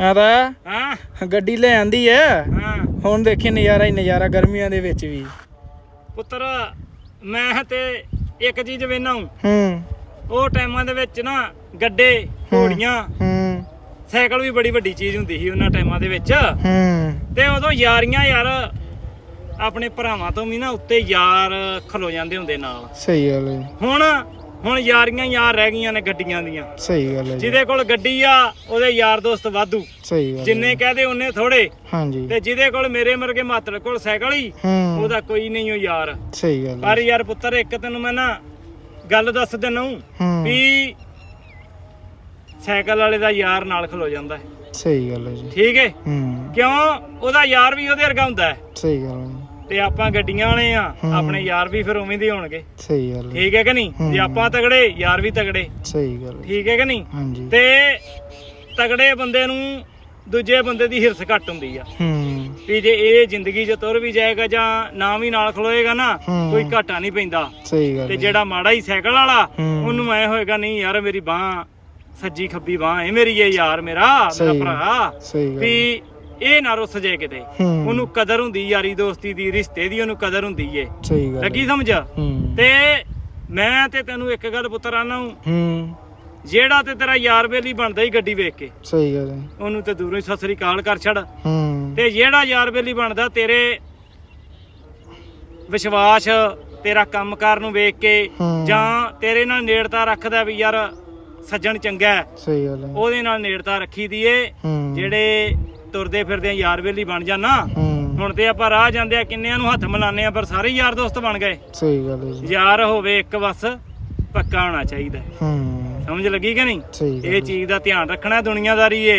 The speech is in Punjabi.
ਆ ਤਾਂ ਹਾਂ। ਗੱਡੀ ਲੈ ਆਂਦੀ ਐ। ਹਾਂ। ਹੁਣ ਦੇਖੀ ਨਜ਼ਾਰਾ ਹੀ ਨਜ਼ਾਰਾ ਗਰਮੀਆਂ ਦੇ ਵਿੱਚ ਵੀ। ਪੁੱਤਰ ਮੈਂ ਤੇ ਇੱਕ ਚੀਜ਼ ਵੇਨਾ ਹੂੰ। ਉਹ ਟਾਈਮਾਂ ਦੇ ਵਿੱਚ ਨਾ ਗੱਡੇ ਘੋੜੀਆਂ ਹੂੰ ਸਾਈਕਲ ਵੀ ਬੜੀ ਵੱਡੀ ਚੀਜ਼ ਹੁੰਦੀ ਸੀ ਉਹਨਾਂ ਟਾਈਮਾਂ ਦੇ ਵਿੱਚ। ਹੂੰ। ਤੇ ਉਦੋਂ ਯਾਰੀਆਂ ਯਾਰ ਆਪਣੇ ਭਰਾਵਾਂ ਤੋਂ ਵੀ ਨਾ ਉੱਤੇ ਯਾਰ ਖਲੋ ਜਾਂਦੇ ਹੁੰਦੇ ਨਾਲ। ਸਹੀ ਗੱਲ ਹੈ ਹੁਣ ਹੁਣ ਯਾਰੀਆਂ ਯਾਰ ਰਹਿ ਗਈਆਂ ਨੇ ਗੱਡੀਆਂ ਦੀਆਂ। ਸਹੀ ਗੱਲ ਹੈ ਜੀ। ਜਿਹਦੇ ਕੋਲ ਗੱਡੀ ਆ ਉਹਦੇ ਯਾਰ ਦੋਸਤ ਵਾਧੂ। ਸਹੀ ਗੱਲ ਹੈ। ਜਿੰਨੇ ਕਹਦੇ ਉਹਨੇ ਥੋੜੇ। ਹਾਂਜੀ। ਤੇ ਜਿਹਦੇ ਕੋਲ ਮੇਰੇ ਵਰਗੇ ਮਾਤਰ ਕੋਲ ਸਾਈਕਲ ਹੀ ਹੂੰ। ਉਹਦਾ ਕੋਈ ਨਹੀਂ ਉਹ ਯਾਰ। ਸਹੀ ਗੱਲ ਹੈ। ਪਰ ਯਾਰ ਪੁੱਤਰ ਇੱਕ ਤੈਨੂੰ ਮੈਂ ਨਾ ਗੱਲ ਦੱਸ ਦਿੰਦਾ ਹੂੰ ਵੀ ਸਾਈਕਲ ਵਾਲੇ ਦਾ ਯਾਰ ਨਾਲ ਖਲੋ ਜਾਂਦਾ ਹੈ। ਸਹੀ ਗੱਲ ਹੈ ਜੀ। ਠੀਕ ਹੈ? ਹੂੰ। ਕਿਉਂ? ਉਹਦਾ ਯਾਰ ਵੀ ਉਹਦੇ ਵਰਗਾ ਹੁੰਦਾ ਹੈ। ਸਹੀ ਗੱਲ ਹੈ। ਤੇ ਆਪਾਂ ਗੱਡੀਆਂ ਵਾਲੇ ਆ। ਆਪਣੇ ਯਾਰ ਵੀ ਫਿਰ ਉਵੇਂ ਦੇ ਹੋਣਗੇ ਸਹੀ ਗੱਲ ਠੀਕ ਹੈ ਕਿ ਨਹੀਂ ਜੇ। ਆਪਾਂ ਤਗੜੇ ਯਾਰ ਵੀ ਤਗੜੇ ਸਹੀ ਗੱਲ ਠੀਕ ਹੈ ਕਿ ਨਹੀਂ ਹਾਂਜੀ ਤੇ ਤਗੜੇ ਬੰਦੇ ਨੂੰ ਦੂਜੇ ਬੰਦੇ ਦੀ ਹਿਰਸ ਘੱਟ ਹੁੰਦੀ ਆ ਹੂੰ ਵੀ ਜੇ ਇਹ ਜ਼ਿੰਦਗੀ 'ਚ ਤੁਰ ਵੀ ਜਾਏਗਾ ਜਾਂ ਨਾ ਵੀ ਨਾਲ ਖਲੋਏਗਾ ਨਾ। ਕੋਈ ਘਾਟਾ ਨਹੀਂ ਪੈਂਦਾ ਸਹੀ ਗੱਲ ਤੇ। ਜਿਹੜਾ ਮਾੜਾ ਹੀ ਸਾਈਕਲ ਵਾਲਾ। ਉਹਨੂੰ ਐ ਹੋਏਗਾ ਨਹੀਂ ਯਾਰ ਮੇਰੀ ਬਾਹ ਸੱਜੀ ਖੱਬੀ ਬਾਹ ਹੈ ਮੇਰੀ ਇਹ ਯਾਰ ਮੇਰਾ ਮੇਰਾ। ਭਰਾ ਸਹੀ ਗੱਲ ਹੈ। ਵੀ ਇਹ ਨਾ ਰੁੱਸ ਜੇ ਕਿਤੇ। ਹੂੰ। ਉਹਨੂੰ ਕਦਰ ਹੁੰਦੀ ਯਾਰੀ ਦੋਸਤੀ ਦੀ ਰਿਸ਼ਤੇ ਦੀ ਉਹਨੂੰ ਕਦਰ ਹੁੰਦੀ ਏ। ਸਹੀ ਗੱਲ ਹੈ। ਲੱਗੀ ਸਮਝ? ਹੂੰ। ਤੇ ਮੈਂ ਤੇ ਤੈਨੂੰ ਇੱਕ ਗੱਲ ਪੁੱਤਰ ਆਨਾ ਹੂੰ। ਜਿਹੜਾ ਤੇ ਤੇਰਾ ਯਾਰ ਬੇਲੀ ਬਣਦਾ ਹੀ ਗੱਡੀ ਵੇਖ ਕੇ। ਸਹੀ ਗੱਲ ਹੈ ਉਹਨੂੰ ਤੇ ਦੂਰੋਂ ਹੀ ਸਤਿ ਸ੍ਰੀ ਅਕਾਲ ਕਰ ਛੱਡ। ਹੂੰ। ਤੇ ਜਿਹੜਾ ਯਾਰ ਬੇਲੀ ਬਣਦਾ ਤੇਰੇ ਵਿਸ਼ਵਾਸ ਤੇਰਾ ਕੰਮਕਾਰ ਨੂੰ ਵੇਖ ਕੇ ਹੂੰ। ਜਾਂ ਤੇਰੇ ਨਾਲ ਨੇੜਤਾ ਰੱਖਦਾ ਵੀ ਯਾਰ ਸੱਜਣ ਚੰਗਾ ਹੈ। ਸਹੀ ਗੱਲ ਹੈ ਉਹਦੇ ਨਾਲ ਨੇੜਤਾ ਰੱਖੀ ਦੀ ਏ। ਹੂੰ। ਜਿਹੜੇ ਤੁਰਦੇ ਫਿਰਦੇ ਯਾਰ ਬੇਲੀ ਬਣ ਜਾਣਾ ਹੂੰ। ਹੁਣ ਤੇ ਆਪਾਂ ਰਾਹ ਜਾਂਦੇ ਆ ਕਿੰਨਿਆਂ ਨੂੰ ਹੱਥ ਮਿਲਾਉਂਦੇ ਆ ਪਰ ਸਾਰੇ ਯਾਰ ਦੋਸਤ ਬਣ ਗਏ। ਸਹੀ ਗੱਲ ਹੈ ਜੀ। ਯਾਰ ਹੋਵੇ ਇੱਕ ਬਸ ਪੱਕਾ ਹੋਣਾ ਚਾਹੀਦਾ। ਹੂੰ। ਸਮਝ ਲੱਗੀ ਕਿ ਨਹੀਂ? ਸਹੀ ਗੱਲ ਇਹ ਚੀਜ਼ ਦਾ ਧਿਆਨ ਰੱਖਣਾ ਦੁਨੀਆਦਾਰੀ ਏ।